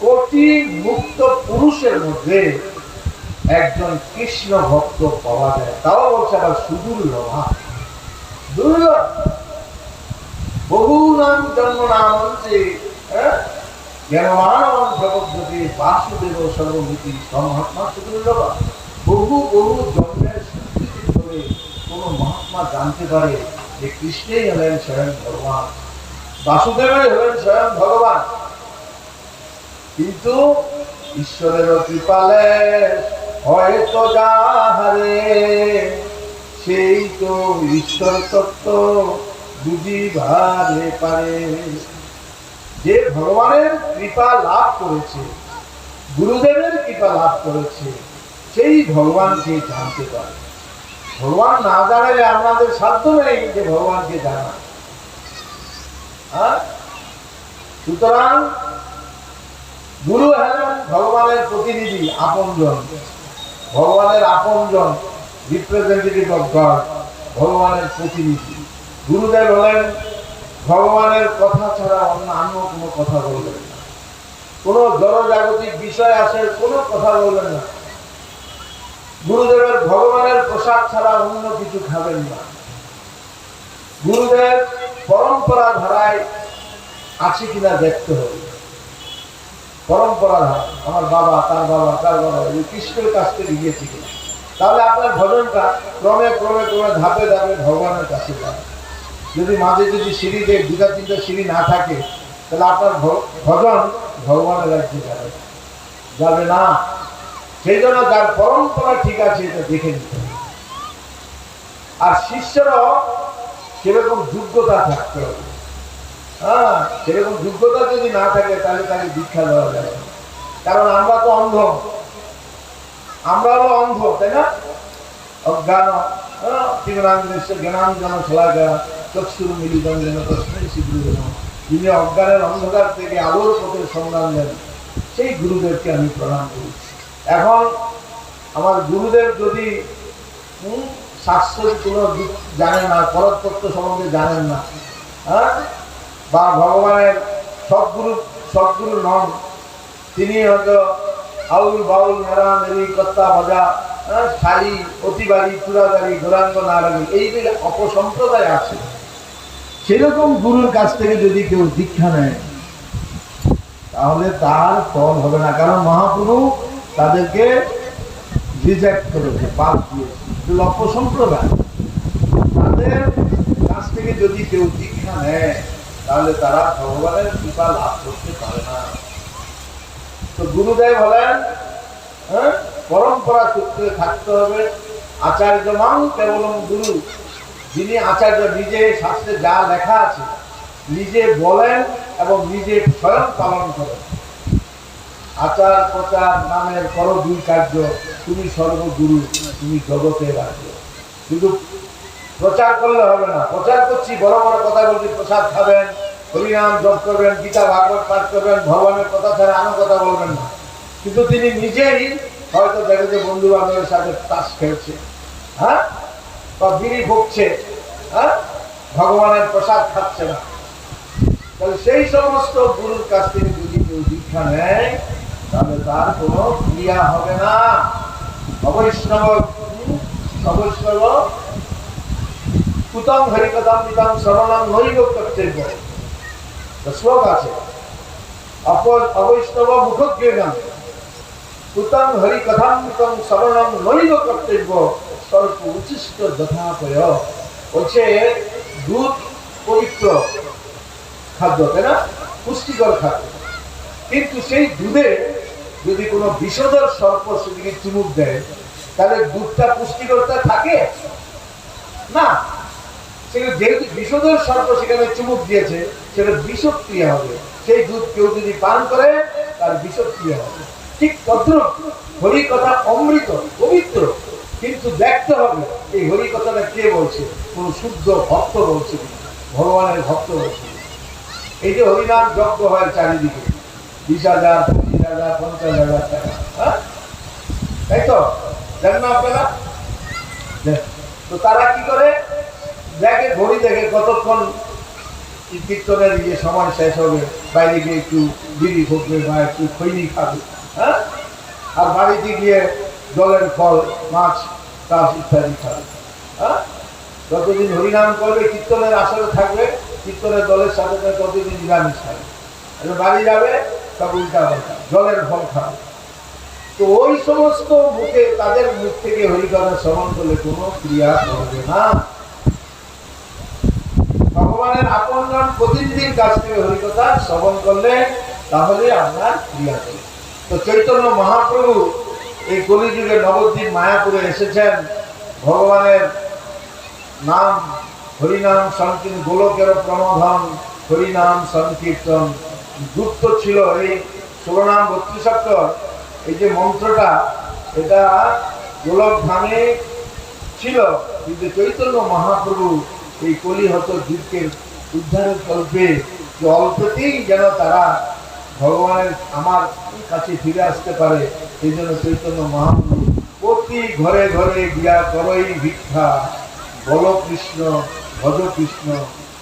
কোটি মুক্ত পুরুষের মধ্যে একজন কৃষ্ণ ভক্ত পাওয়া যায়। তাও বলছে আবার সুদুর্লভ? দুর্লভ। বহু নাম জন্ম নাম হচ্ছে প্রবদ্ধতি বাসুদেব সর্বভূতি মহাত্মা সুদুর্লভ। বহু বহু জন্মের স্বীকৃতি ধরে কোন মহাত্মা জানতে পারে যে কৃষ্ণই হলেন স্বয়ং ভগবান। বাসুদেবই হলেন স্বয়ং ভগবান। কিন্তু ঈশ্বরের কৃপালে হয়তো যাহারে, সেই তো ঈশ্বর তত্ত্ব বুঝিবারে পারে। যে ভগবানের কৃপা লাভ করেছে, গুরুদেবের কৃপা লাভ করেছে, সেই ভগবানকে জানতে পারে। ভগবান না জানালে আমাদের সাধ্য নেই যে ভগবানকে জানা? সুতরাং গুরু হলেন ভগবানের প্রতিনিধি, আপনজন। ভগবানের আপনজন রিপ্রেজেন্টেটিভ অফ গড ভগবানের প্রতিনিধি। গুরুদেব হলেন ভগবানের কথা ছাড়া অন্য অন্য কোনো কথা বলবেন না। কোনো জড়জাগতিক বিষয় আসে কোনো কথা বলবেন না। গুরুদেবের ভগবানের প্রসাদ ছাড়া অন্য কিছু খাবেন না। গুরুদেব পরম্পরা ধারায় আছে কিনা দেখতে হবে। পরম্পরা আমার বাবা, তার বাবা তার বাবা এই কৃষ্ণের কাছ থেকে গিয়েছে কিনা তাহলে আপনার ভজনটা ক্রমে ক্রমে ক্রমে, ধাপে ধাপে ভগবানের কাছে যাবে। যদি মাঝে যদি সিঁড়ি দিয়ে দুটা, তিনটা সিঁড়ি না থাকে, তাহলে আপনার ভজন ভগবানের রাজ্যে যাবে। যাবে না। সেই জন্য যার পরম্পরা ঠিক আছে, এটা দেখে নিতে আর শিষ্যরাও সেরকম যোগ্যতা থাকতে হবে। হ্যাঁ সেরকম যোগ্যতা যদি না থাকে, তাহলে তাকে দীক্ষা দেওয়া যাবে কারণ আমরা তো অন্ধ। আমরা হলো অন্ধ, তাই না? অজ্ঞান দেন, সেই গুরুদেবকে আমি প্রণাম করি। এখন আমার গুরুদেব যদি শাস্ত্রের কোনো জানেন না পরতত্ত্ব সম্বন্ধে জানেন না হ্যাঁ বা ভগবানের সদ্গুরু সদ্গুরু নন তিনি হয়তো আউল বাউল মেরা মেরি কর্তা ভজা শাড়ি অতিবাড়ি চূড়াদারি গোরাঙ্গ নারায়ণ এই যে অপসম্প্রদায় আছে, সেরকম গুরুর কাছ থেকে যদি কেউ দীক্ষা নেয়, তাহলে তার ফল হবে না। কারণ মহাপুরু তাদেরকে রিজেক্ট করেছে, বাদ দিয়েছে। অপসম্প্রদায়। তাদের কাছ থেকে যদি কেউ দীক্ষা নেয় তাহলে তারা ভগবানের কৃপা লাভ করতে পারে না। তো গুরুদেব হলেন হ্যাঁ পরম্পরা সূত্রে থাকতে হবে। আচার্য মান কেবলম গুরু, যিনি আচার্য নিজে শাস্ত্রে যা লেখা আছে, নিজে বলেন এবং নিজে স্বয়ং পালন করেন। আচার প্রচার নামের করো দুই কার্য, তুমি সর্বগুরু, তুমি জগতের রাজ্য শুধু প্রচার করলে হবে না। প্রচার করছি, বড় বড় কথা বলছি, প্রসাদ খাবেন, হরিনাম জপ করবেন, গীতা, ভাগবত পাঠ করবেন, ভগবানের কথা ছাড়া আনো কথা বলবেন না। কিন্তু তিনি নিজেই হয়তো দেখে যে বন্ধু বান্ধবের সাথে তাস খেলছে। হ্যাঁ? বা বিড়ি ভুগছে। হ্যাঁ? ভগবানের প্রসাদ খাচ্ছে না। তাহলে সেই সমস্ত গুরুর কাছ থেকে যদি কেউ দীক্ষা নেয়, তাহলে তার কোনো ক্রিয়া হবে না। অবৈষ্ণব অবৈষ্ণব কুতম হরিকথাম নিতাম শরণম নৈব কর্তব্য শ্লোক আছে। অবৈষ্ণব মুখজ্ঞান কুতম হরিকথাম নিতাম শরণম নৈব কর্তব্য স্বল্প উচ্ছিষ্ট যথাপয়। বলছে, দুধ পবিত্র খাদ্য, তাই না? পুষ্টিকর খাদ্য। কিন্তু সেই দুধে যদি কোনো বিষধর সর্প সেদিকে চুমুক দেয়, তাহলে দুধটা পুষ্টিকরতা থাকে? না। সেখানে যেহেতু বিষধর সর্প সেখানে চুমুক দিয়েছে, সেটা বিষক্রিয়া হবে। সেই দুধ কেউ যদি পান করে, তার বিষক্রিয়া হবে। ঠিক হরি কথা অমৃত, পবিত্র। কিন্তু দেখতে হবে, এই হরি কথাটা কে বলছে? কোন শুদ্ধ ভক্ত বলছে ভগবানের ভক্ত বলছে এই যে হরিনাম যজ্ঞ হয় চারিদিকে, বিশ হাজার, পঁচিশ হাজার, পঞ্চাশ হাজার টাকা হ্যাঁ? তাই তো? জানেন না আপনারা। তো তারা কি করে? দেখে ঘড়ি দেখে কতক্ষণ কীর্তনের ইয়ে সময় শেষ হবে, বাইরে গিয়ে একটু বিড়ি ফুটবে বা একটু খৈনি খাবে হ্যাঁ? আর বাড়িতে গিয়ে জলের ফল, মাছ, চাষ ইত্যাদি খাবে হ্যাঁ? যতদিন হরিনাম করবে, কীর্তনের আসরে থাকবে, কীর্তনের দলের সাথে ততদিন নিরামিষ খাবে। বাড়ি যাবে, সব উল্টা পাল্টা, জলের ফল খাবে। তো ওই সমস্ত মুখে তাদের মুখ থেকে হরিকথা শ্রবণ করলে কোনো ক্রিয়া করবে না। ভগবানের আপনজন প্রতিনিধির কাছ থেকে হরিকথা শ্রবণ করলে তাহলে আপনার ক্রিয়া করবে তো চৈতন্য মহাপ্রভু এই কলিযুগে নবদ্বীপ মায়াপুরে এসেছেন। ভগবানের নাম হরিনাম সংকীর্তন, গোলকের প্রমোধন হরিনাম সংকীর্তন। গুপ্ত ছিল এই ষোলনাম বত্রিশাক্ষর এই যে মন্ত্রটা, এটা গোলক ধামে ছিল। কিন্তু চৈতন্য মহাপ্রভু এই কলিহত যুগের উদ্ধারের কল্পে যে অল্পতেই যেন তারা ভগবানের আমার কাছে ফিরে আসতে পারে। এই জন্য চৈতন্য মহাপ্রভু প্রতি ঘরে ঘরে গিয়া করই ভিক্ষা। বল কৃষ্ণ, ভজ কৃষ্ণ,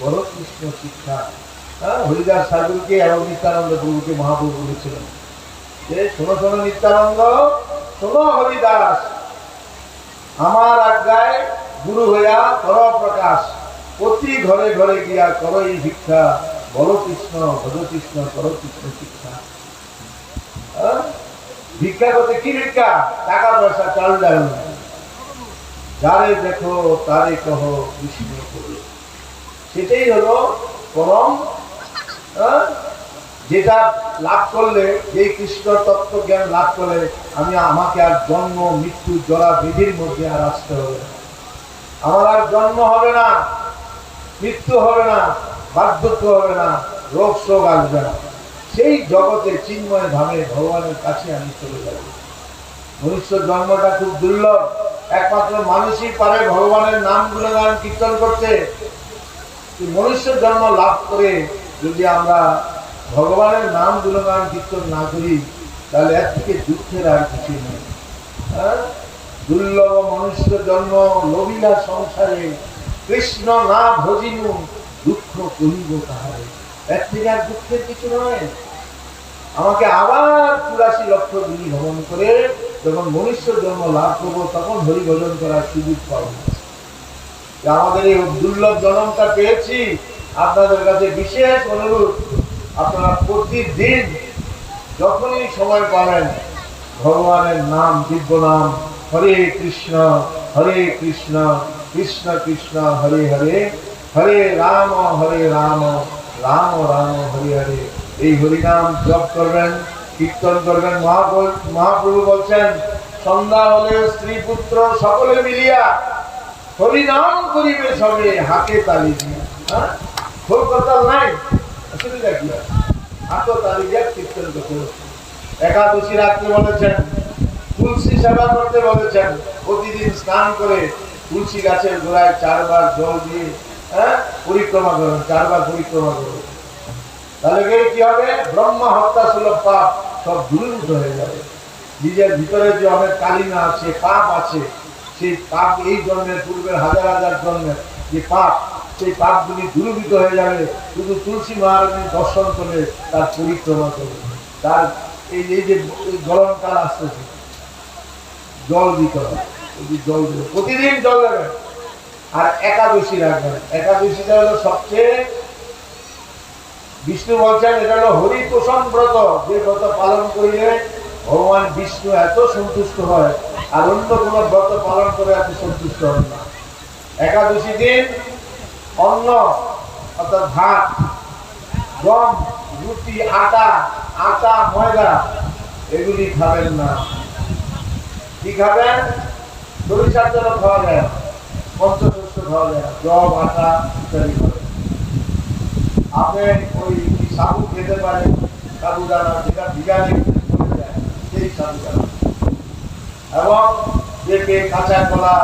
বল কৃষ্ণ শিক্ষা। হ্যাঁ হরিদাস সাধুকে এবং নিত্যানন্দ প্রভুকে মহাপ্রভু বলেছিলেন। যে শোনো শোনো নিত্যানন্দ, শোনো হরিদাস, আমার আজ্ঞায় গুরু হইয়া কর প্রকাশ। প্রতি ঘরে ঘরে গিয়া করই ভিক্ষা? বল কৃষ্ণ, ভজ কৃষ্ণ, কর কৃষ্ণ শিক্ষা। হ্যাঁ? ভিক্ষা করতে কি ভিক্ষা? টাকা পয়সা, চাল ডাল। যারে দেখো, তারে কহ, কৃষ্ণ করো। সেটাই হলো পরম হ্যাঁ? যেটা লাভ করলে, যেই কৃষ্ণ তত্ত্ব জ্ঞান লাভ করলে, আমি আমাকে আর জন্ম, মৃত্যু, জরা, বিধির মধ্যে আর আসতে হবে আমার আর জন্ম হবে না। মৃত্যু হবে না, বার্ধক্য হবে না, রোগ শোক আসবে না। সেই জগতে চিন্ময় ধামে ভগবানের কাছে আমি চলে যাব। মনুষ্য জন্মটা খুব দুর্লভ। একমাত্র মানুষই পারে ভগবানের নাম গুণগান কীর্তন করতে। মনুষ্য জন্ম লাভ করে যদি আমরা ভগবানের নাম গুণগান কীর্তন না করি, তাহলে এর থেকে দুঃখের আর কিছু নেই। হ্যাঁ? দুর্লভ মনুষ্য জন্ম লবিলা সংসারে কৃষ্ণ না ভজিনু দুঃখ করিব কাহারে এর থেকে আর দুঃখের কিছু নয়। আমাকে আবার চুরাশি লক্ষ দিন ভ্রমণ করে যখন মনুষ্য জন্ম লাভ করব, তখন হরি ভজন করার সুযোগ পাবো আমাদের এই দুর্লভ জন্মটা পেয়েছি। আপনাদের কাছে বিশেষ অনুরোধ, আপনারা প্রতিদিন যখনই সময় পাবেন, ভগবানের নাম, দিব্য নাম, হরে কৃষ্ণ হরে কৃষ্ণ। কৃষ্ণ কৃষ্ণ, হরে হরে হরে রাম হরে রাম রাম রাম, হরে হরে। এই হরিনাম জপ করবেন, কীর্তন করবেন, মহাপ্রভু বলছেন, সন্ধ্যা হলে স্ত্রী, পুত্র সকলে মিলিয়া হরিনাম করিবে সবে, হাতে তালি দিয়া। হ্যাঁ? কথা নাই, অসুবিধা কি? আছে হাতে তালি দিয়া কীর্তন করতে। একাদশী রাত্রে বলেছেন, তুলসী সেবা করতে বলেছেন, প্রতিদিন স্নান করে তুলসী গাছের গোড়ায় চারবার জল দিয়ে হ্যাঁ? পরিক্রমা করবেন চারবার পরিক্রমা করবেন তাহলে কি হবে? ব্রহ্মা, হত্যা, সুলভ পাপ সব দূরীভূত হয়ে যাবে। নিজের ভিতরে যে অনেক কালিমা আছে, পাপ আছে, সেই পাপ, এই জন্মের পূর্বের হাজার হাজার জন্মের যে পাপ, সেই পাপগুলি দূরীভূত হয়ে যাবে, শুধু তুলসী মহারাজের দর্শন করে তার পরিক্রমা করবে। তার এই যে গরমকাল আসতেছে, জল দিতে হবে। জল দেবে প্রতিদিন জল দেবেন আর একাদশী রাখবেন একাদশীটা হলো সবচেয়ে বিষ্ণু বলছেন, এটা হলো হরিতোষণ ব্রত। যে ব্রত পালন করিলে ভগবান বিষ্ণু এত সন্তুষ্ট হয়, আর অন্য কোন ব্রত পালন করে এত সন্তুষ্ট হন না। একাদশী দিন অন্ন, অর্থাৎ ভাত, গম, রুটি, আটা আটা, ময়দা, এগুলি খাবেন না। কি খাবেন? সরিষার জন্য খাওয়া খাওয়া জব আটা ইত্যাদি আপনি ওই সাবু খেতে পারেন সাবুদানা যেটা সেই সাবুদানা এবং পেঁপে কাঁচা কলা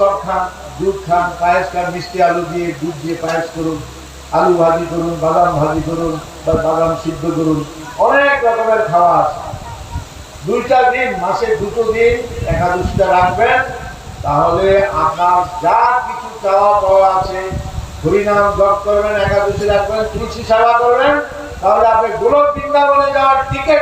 সব খান, দুধ খান, পায়েস খান, মিষ্টি আলু দিয়ে, দুধ দিয়ে পায়েস করুন। আলু ভাজি করুন, বাদাম ভাজি করুন, বা বাদাম সিদ্ধ করুন, অনেক রকমের খাওয়া আছে। দুইটা দিন, মাসে দুটো দিন একাদশীটা রাখবেন, তাহলে আপনার যা কিছু চাওয়া পাওয়া আছে, হরিনাম জপ করবেন, একাদশী রাখবেন, তুলসী সেবা করবেন, তাহলে আপনি গোলক বৃন্দাবনে যাওয়ার টিকিট